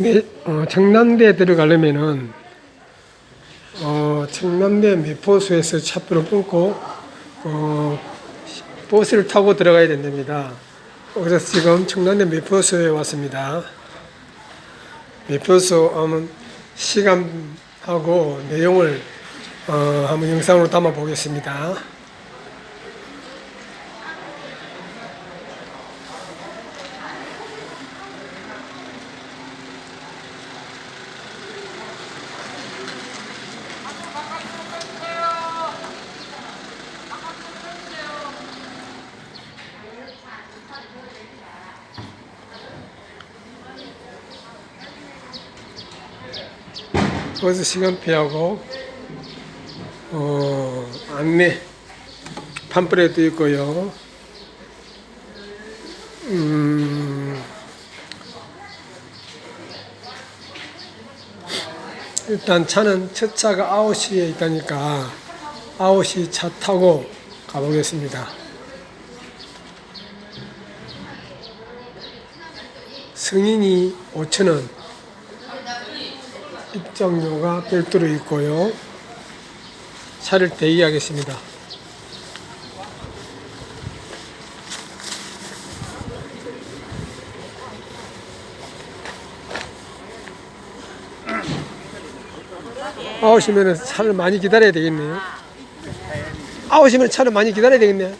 네, 어, 청남대에 들어가려면은 어, 청남대 매포소에서 차표를 끊고 어, 버스를 타고 들어가야 된답니다. 그래서 지금 청남대 매포소에 왔습니다. 매표소 한번 시간하고 내용을 어, 한번 영상으로 담아 보겠습니다. 버스 시간표하고 어, 안내 팜플렛도 있고요. 음, 일단 차는 첫 차가 9시에 있다니까 9시 차 타고 가보겠습니다. 승인이 5,000원, 입장료가 별도로 있고요. 차를 대기하겠습니다. 아홉시면은 차를 많이 기다려야 되겠네요. 아홉시면 차를 많이 기다려야 되겠네.